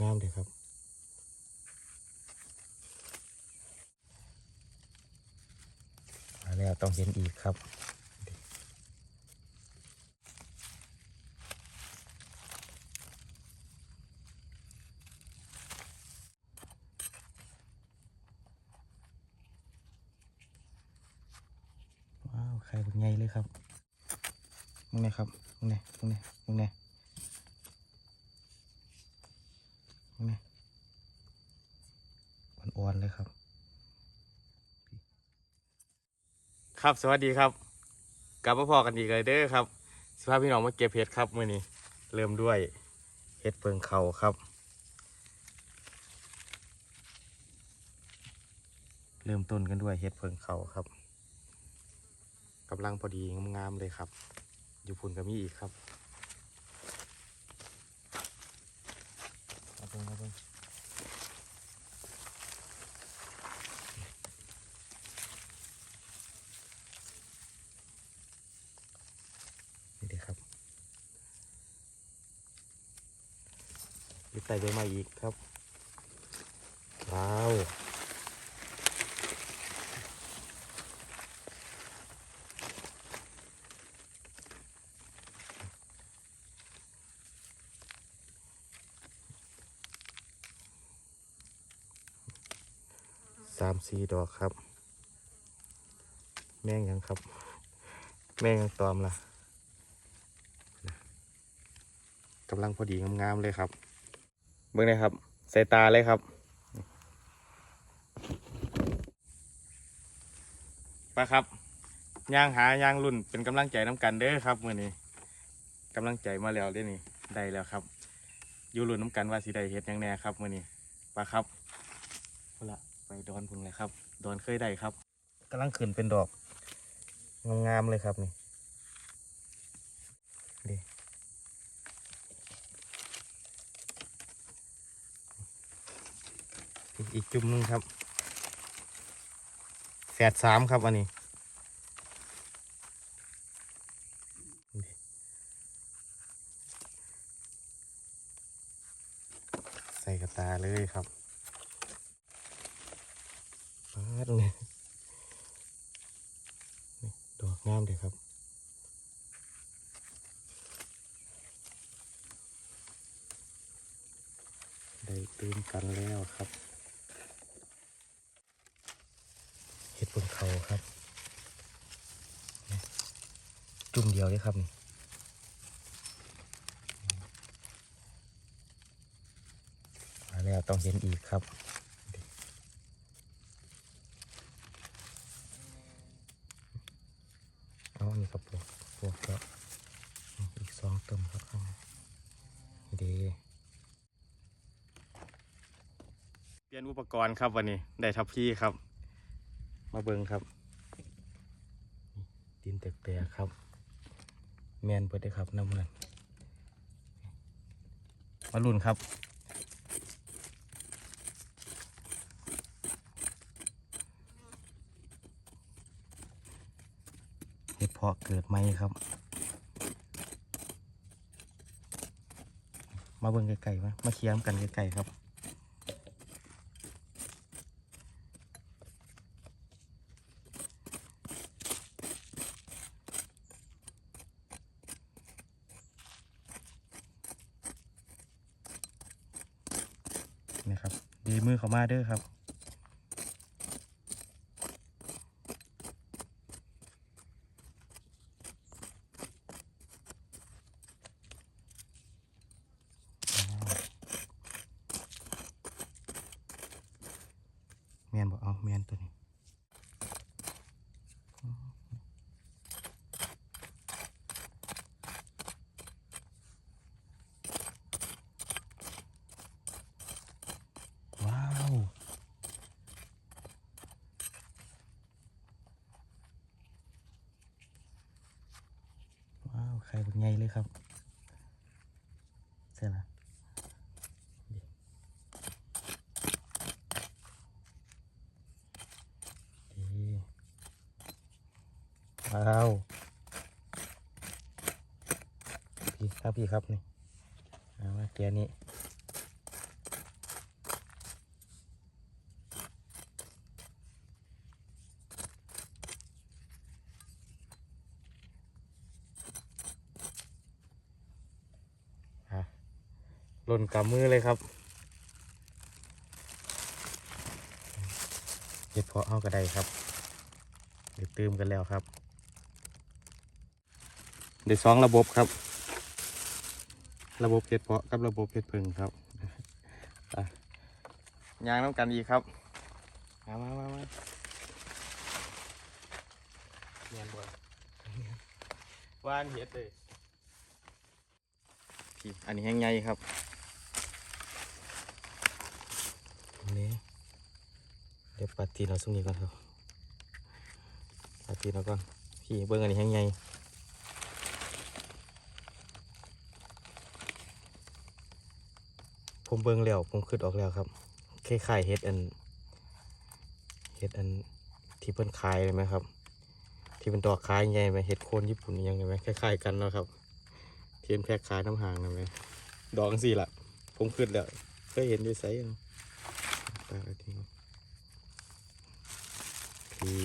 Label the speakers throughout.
Speaker 1: งามเลยครับมาแล้วต้องเห็นอีกครับ ว้าวไข่เป็นไงเลยครับมึงเนี่ยครับมึงเนี่ยมึงเนี่ยมึงเนี่ยมึงเนี่ย อ่อนๆเลยครับ ครับสวัสดีครับ กลับมาพอกันอีกเลยเด้อครับสภาพพี่น้องมาเก็บเห็ดครับมื่อนี้เริ่มด้วยเห็ดเพิงเขาครับ เริ่มต้นกันด้วยเห็ดเพิงเขาครับกำลังพอดีงามๆเลยครับ อยู่พุ่นก็มีอีกครับเอาเพิ่งเอาเพิ่งนี่ดีครับ มีไต่ใบไม้อีกครับ ว้าว สามสี่ดอกครับ แม่งยังครับ แม่งยังตอมล่ะกำลังพอดีงามๆเลยครับ เบื้องเลยครับ ใส่ตาเลยครับไปครับย่างหาย่างรุ่นเป็นกำลังใจน้ำกันเด้อครับมื่อนี้กำลังใจมาแล้วเด้อนี่ได้แล้วครับ อยู่รุ่นน้ำกันว่าสิได้เฮ็ดยังแน่ครับมื่อนี้ไปครับเอาละไปดอนพุ่งเลยครับ ดอนเคยได้ครับกำลังขึ้นเป็นดอกงามๆเลยครับนี่ อีกจุ่มหนึงครับแฝดสามครับอันนี้ใส่กระตาเลยครับปาดเลยนี่ดอกงามเลยครับ ได้ตื่นกันแล้วครับ เห็ดบนเขาครับ จุ่มเดียวเลยครับนี่มาแล้วต้องเห็นอีกครับเอาอันนี้ครับพวกพวกแล้วอีกสองต้นครับดีเปลี่ยนอุปกรณ์ครับวันนี้ ได้ทับพี่ครับ มาเบิงครับ ดินแตกๆครับ แมนเปิดได้ครับน้ำมันมาลุ่นครับเห็ดเพาะเกิดไหมครับ มาเบิ่งไกลๆมามาเคียมกันไกลๆครับ นะครับ ดีมือเขามาเด้อครับ แมนบอกเอาแมนตัวนี้ ว้าว ว้าว ไข่ เลยครับเสร็จแล้วว้าวพี่ครับพี่ครับนี่เอามาเกียร์นี้ หล่นกำมือเลยครับเห็ดเพาะเฮากระไดครับเดี๋ยวตืมกันแล้วครับเดี๋ยวสองระบบครับ ระบบเห็ดเพาะกับระบบเห็ดพึ่งครับไปยางน้ำกันอีกครับมามามามาเนียนบ่วานเห็ดเลยพี่อันนี้แห้งใหญ่ครับอั นี้เดี๋ยวปัดตีนเราสุ่มนี้ก่อนครับปัดตีนเราก่อนพี่เบิ้งอันนี้แหงใหญ่ผมเบิ้งแล้วผมขึ้นออกแล้วครับคล้ายๆเห็ดอันเห็ดอันที่เพิ่นขายเลยไหมครับ ที่เป็นดอกขายใหญ่ไหมเห็ดโคนญี่ปุ่นยังไงไหมคล้ายๆกันเนาะครับเทียนแพกขายน้ำหางนะไหมดอกสี่ละผมขึ้นแล้วเคยเห็นด้วยไซส์ เนาะตาทีพี่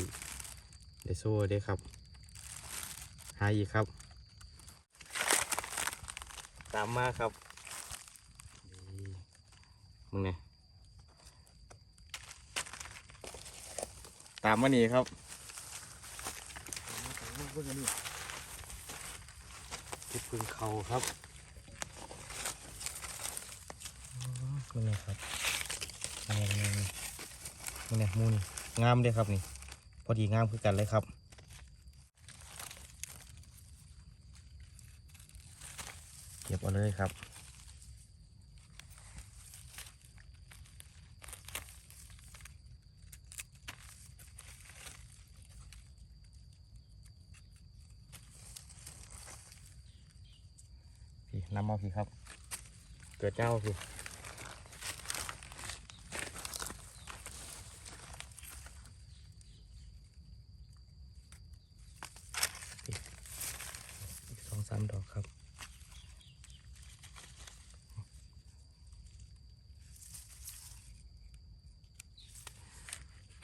Speaker 1: เดโซ่เด้ครับ หาอีกครับ ตามมาครับนี่มึงเนี่ยตามมานี่ครับเก็บพึ่งเขาครับนี่นครับ นี่นี่นี่นี่มูนี่งามเลยครับนี่ พอดีงามคือกันเลยครับเก็บเอาเลยครับพี่นำเอาพี่ครับ เกิดเจ้าพี่พี่อีกสองสามดอกครับ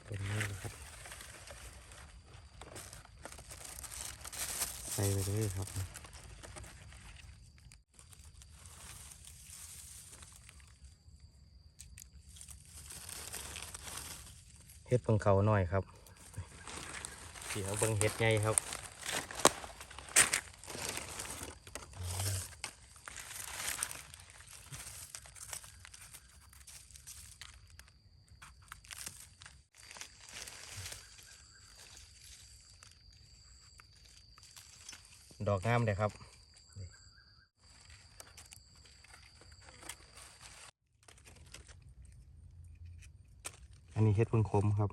Speaker 1: ตัวนี้เลยครับใส่ไปเลยครับเฮ็ดเบิ่งเขาหน่อยครับเดี๋ยวเบิ่งเฮ็ดไงครับ ดอกงามเลยครับอันนี้เฮ็ดเพิ่งคมครับ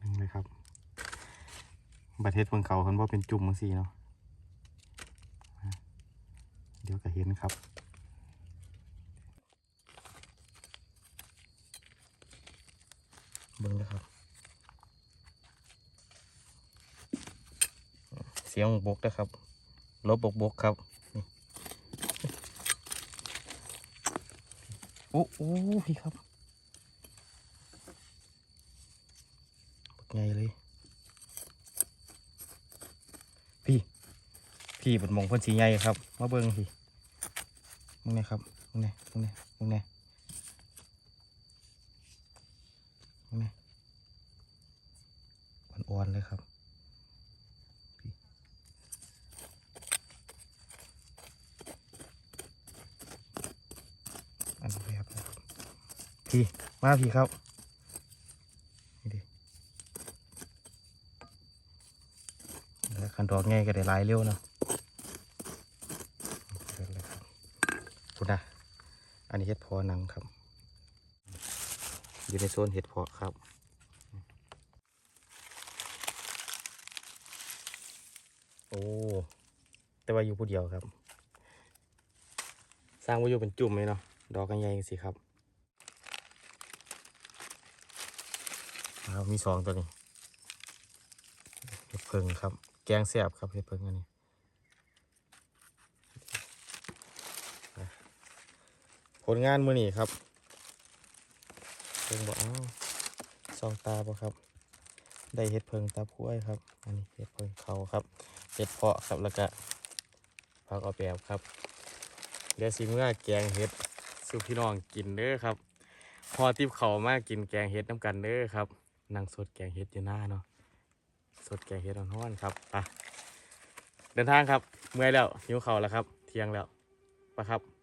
Speaker 1: นึงเลยครับ บัตเฮ็ดเพิ่งเขาคนว่าเป็นจุ่มมังสีเนาะ เห็นครับเบิ้งนะครับ เสียงบกนะครับลบบกบกครับโอ้โอ้พี่ครับบกไงเลย พี่ พี่เป็นมงพ่นสีใหญ่ครับ มาเบิ้งพี่ มึงเนี่ยครับมึงเนี่ยมึงเนี่ยมึงเนี่ยมึงเนี่ยอ่อนๆเลยครับอันนี้ครับพี่มาพี่ครับนี่ดิแล้วคันดอกไงก็ได้หลายเร็วเนาะเชิญเลยครับคุณนะ อันนี้เห็ดพอหนังครับ อยู่ในโซนเห็ดพาะครับโอ้แต่ว่าอยู่ผู้เดียวครับ สร้างไว้อยู่เป็นจุ่มเลยเนาะดอกกันใหญ่สิครับมีสองตัวนี้เห็ดเพิงครับ แกงแซ่บครับเห็ดเพิงอันนี้ไป ผลงานมือนี้ครับเพิ่งบอกอ้าวซองตาบ่ครับ ได้เห็ดเพิงตาพ้วยครับ อันนี้เห็ดเพิงเขาครับเห็ดเพาะครับแล้วก็ผักเอาแบบครับเดี๋ยวสิเมื่อแกงเห็ดสู่พี่น้องกินเด้อครับ พอติบเขามากินแกงเห็ดน้ำกันเด้อครับนั่งสดแกงเห็ดอยู่หน้าเนาะสดแกงเห็ดร้อนๆครับไปเดินทางครับ เมื่อยแล้วหิวเข่าแล้วครับ เที่ยงแล้วไปครับ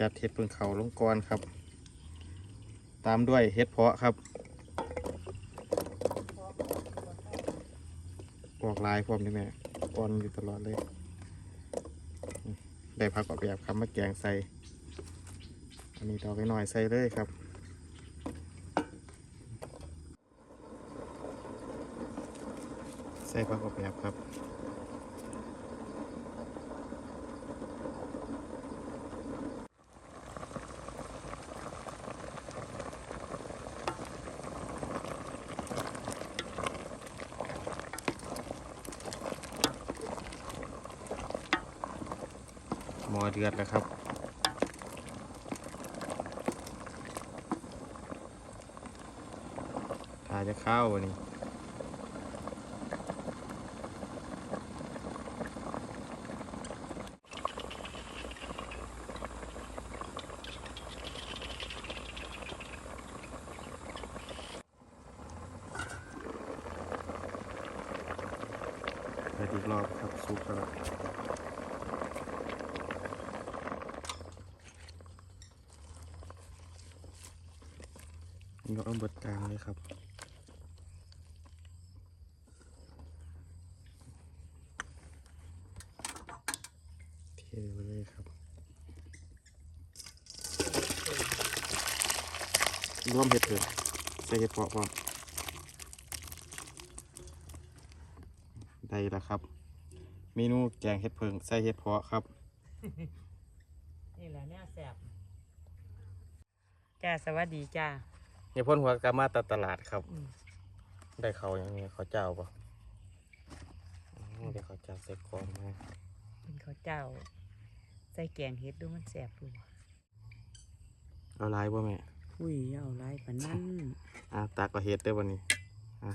Speaker 1: จัดเห็ดเพิงเขาลงกรครับ ตามด้วยเห็ดเพาะครับออกลายพร้อมนี่แม่ปอนอยู่ตลอดเลย ได้พักออกแบบครับมาแกงใส่ อันนี้ดอกน้อยใส่เลยครับใส่พักออกแบบครับ เดือดแล้วครับถ้าจะเข้าวันนี้เปิดอีกรอบครับซุปแล้วยกเอาเบิดกลางเลย ครับ เทไปเลยครับ รวมเห็ดเถอะใส่เห็ดเพาะพร้อมได้แล้วครับ เมนูแกงเห็ดเพิงใส่เห็ดเพาะครับ
Speaker 2: นี่แหละเนี่ยแสบจ้าสวัสดีจ้า
Speaker 1: เฮียพ่นหัวกามาตัดตลาดครับ
Speaker 2: อืม
Speaker 1: ได้เขาอย่างนี้เขาเจ้าปะอืมได้เขาเจ้าใส่กรองมา
Speaker 2: เป็นข้าวเจ้า ใส่แกงเฮ็ดดูมันแสบดู
Speaker 1: เอาลายป่ะแม่
Speaker 2: อุ้ยเอาไรปานนั้น
Speaker 1: อะตักก็เฮ็ดได้อวันนี้อะ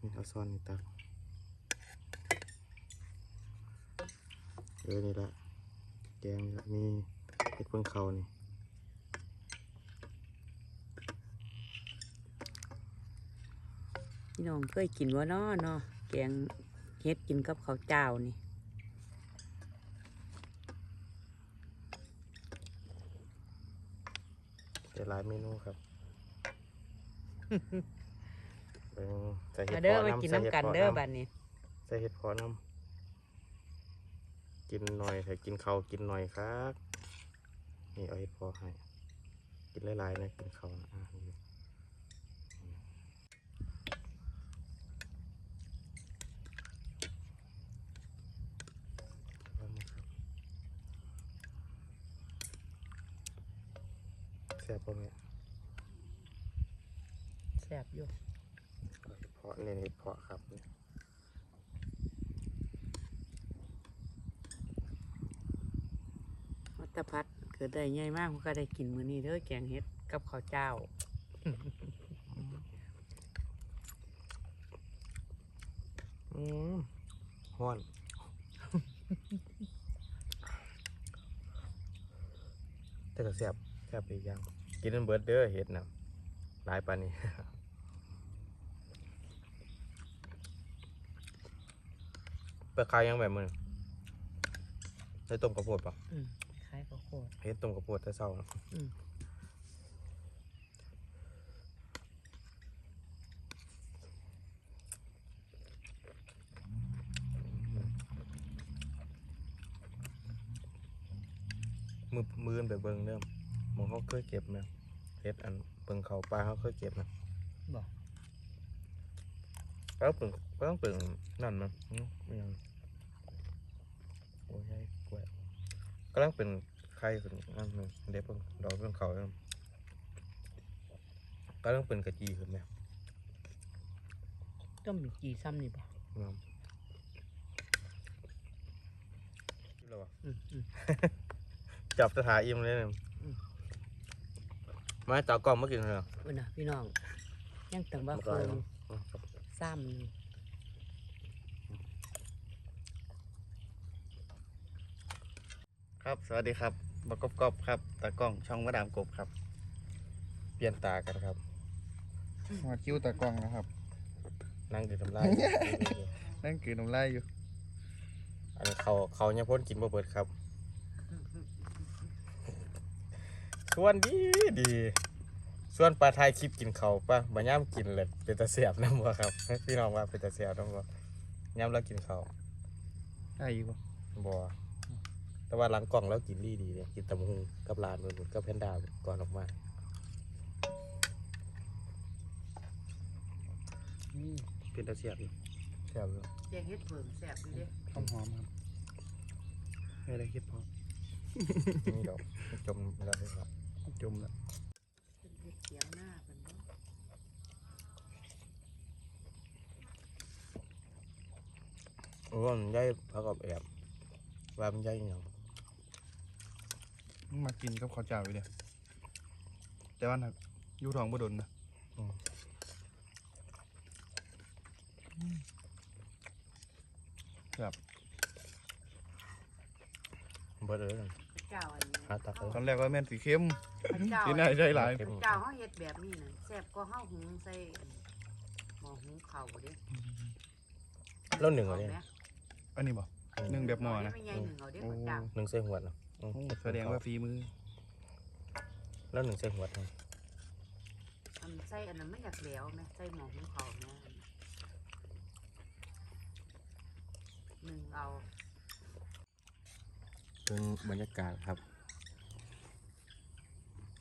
Speaker 1: นี่เอาซ่อนนี่ตักเออนี่ละแกงนี่ละมีเห็ดเพิ่งเขานี่
Speaker 2: พี่น้องเคยกินว่าน้อเนาะแกงเฮ็ดกินกับข้าวเจ้านี่
Speaker 1: เดี๋ยวหลายเมนูครับเบิ่งใส่เห็ด
Speaker 2: มาเด้อ
Speaker 1: พาะ
Speaker 2: มา
Speaker 1: น้ำ
Speaker 2: กิน
Speaker 1: ใส่
Speaker 2: น้ำ
Speaker 1: เห็ด
Speaker 2: กัน
Speaker 1: พาะ
Speaker 2: เด้อ
Speaker 1: น้ำ
Speaker 2: บัดนี้
Speaker 1: ใส่เห็ดพอน้ำกินหน่อยถ้ากินเขาวกินหน่อยครับ นี่เอาเห็ดพอให้ กินหลายๆนะกินเขาวนะอะนี่เอามาครับ แซ่บปะเนี่ย
Speaker 2: แสบอยู่
Speaker 1: เอาเห็ดเพาะเน้นเห็ดเพาะครับ
Speaker 2: วัตพัดเกิดได้ใหญ่มากมันก็ได้กินมื้อนี้เด้อแกงเฮ็ดกับข้าวเจ้า
Speaker 1: อืมห้อนแต่ก็แซ่บ แซ่บอีกอย่าง กินมันเบิร์ดเด้อเห็ดนะหลายปานนี้ ไปขายยังแบบมึงได้ต้มกระโพดปะ
Speaker 2: อืมคล้ายข้าวโพด
Speaker 1: เฮ็ดต้มกระโพดแต่เช้านะ
Speaker 2: อืม
Speaker 1: มือมือนไปเบิ่งเริ่ม มองเขาเคยเก็บไหมเฮ็ดอันเบิ่งเขาปลาเขาเคยเก็บนะ
Speaker 2: บอก
Speaker 1: ก็ต้องเปิ่งก็ต้องเปิ่งนั่นมันอืมอิหยังโอ้ยให้กล้วยก็ต้องเป็นไข่ขึ้นอันหนึงเดี๋ยวเพิ่งดอกเพิ่งเขาเริ่มก็ต้องเป็นกะจีขึ้นไหม
Speaker 2: ต้มมีกี่ซ้ำนี่บ่
Speaker 1: งามหรอ
Speaker 2: อืมอืม
Speaker 1: จับสถาอิ่มเลยเนี่ย
Speaker 2: อื ม
Speaker 1: มาต่อกล้องมากินเลยเหรอ
Speaker 2: เบิ่งนะพี่น้อง ยังแต่ว่า
Speaker 1: บ่
Speaker 2: เฟิ
Speaker 1: ได้
Speaker 2: ง
Speaker 1: เนาะ
Speaker 2: ซ้ำนี่
Speaker 1: ครับ สวัสดีครับบกบกบครับตากล้องช่องมาดามกบครับ เปลี่ยนตากันครับ
Speaker 3: หัวคิ้วตากล้องนะครับ
Speaker 1: นั่งดื่มน้ำลาย
Speaker 3: นั่นคือน้ำลายอยู่
Speaker 1: อันนี้เขาเขาเนี่ยพ่นกินบ่เบิดครับ ส่วนดีดีส่วนปลาไทยคลิปกินเขาวปะบ่ย่ำกินเลยเป็นตาเสียบน้ำบ่ครับ พี่น้องว่าเป็นตาเสียบน้ำบ่ย่ำแล้วกินเขาว
Speaker 3: ได้อยู่ปะ
Speaker 1: บ่แต่ว่าหลังกล่องแล้วกินดีดีเนี่ยกินตำบักหุงกับลานมือบุญกับแพนด้าก่อนออกมาอืมเป็นตาเสียบอยู่เสียบอยู่
Speaker 2: แกงเฮ็ดเพิ่มแซ่บอยู่เด้
Speaker 3: หอมหอมๆครับไม่ได้คิดพอ
Speaker 1: นี่ดอกจมแล้วเลยครับ
Speaker 3: จมแล้ว
Speaker 2: เพิ่นเฮ็ดเสียงหน้าเพิ่นเนาะ
Speaker 1: ว่ามันใหญ่เท่ากับแอบว่ามันใหญ่อหย่าง
Speaker 3: มึงมากินกับข้าวเจ้าอยู่เดียวแต่ว่าน่ะอยู่ท้องบ่โดนนะแบบ
Speaker 1: เบิดเลย
Speaker 2: เจ้าอันนี้
Speaker 1: หาตักเลย
Speaker 3: ตอนแรกว่าแม่นสีเข้ม
Speaker 2: เจ้า
Speaker 3: กินได้ใช่หลาย
Speaker 1: เค็ม
Speaker 2: เจ้าเฮาเฮ็ดแบบนี้น่ะแซ่บกว่าเฮาหุงใส่อันหม้อหุงข้าวเด้
Speaker 1: แล้วหนึ่งเหรอเนี่ย
Speaker 3: อันนี้บ่นึ่งแบบหม้อนะ
Speaker 2: ไม่ใหญ่หนึ่งเอาเด้ข้าวเจ้า
Speaker 1: หนึ่งเส้นหัวดเนาะอืม
Speaker 3: โอ้แสดงว่าฝีมือ
Speaker 1: แล้วหนึ่งเส้นหัวดเนาะ
Speaker 2: อันใส่อันนั้นมันอยากแหลวไหมใส่หม้อหุงข้าวแม่หนึ่งเอา
Speaker 1: เป็นบรรยากาศครับ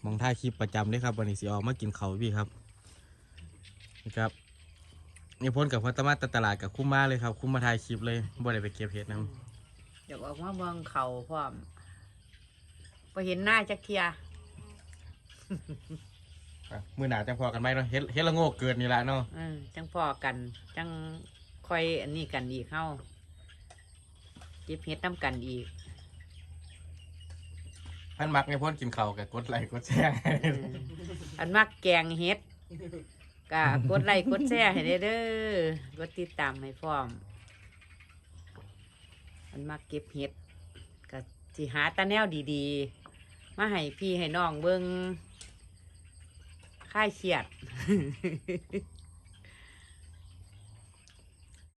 Speaker 1: มองท่ายคลิปประจำเลยครับวันนี้สิออกมากินเขาวพี่ครับนี่ครับนี่พ้นกับพัตมาตตลาดกับคุ้มมาเลยครับคุ้มมาถ่ายคลิปเลยบ่ได้ไปเก็บเห็ดนะ
Speaker 2: เดี๋ยวออกมาเมืองเขาพร้อมพอเห็นหน้าจักเทีย
Speaker 1: มือหนาจังพอกันไหมเนาะเฮ็ดเฮ็ดละโง่เกิดนี่ละเนาะ
Speaker 2: เออจังพอกัน จังค่อยอันนี้กันอีกเข้าเก็บเฮ็ดน้ำกันอีก
Speaker 1: พันมักในพ้นกินเขาวกับกดไลค์กดแชร์
Speaker 2: อออันมักแกงเฮ็ดกะกดไลค์กดแชร์ให้ได้เด้อกดติดตามให้พร้อม อันมักเก็บเฮ็ดกะสิหาตาแนวดีๆ มาให้พี่ให้น้องเบิ่งค่ายเครียด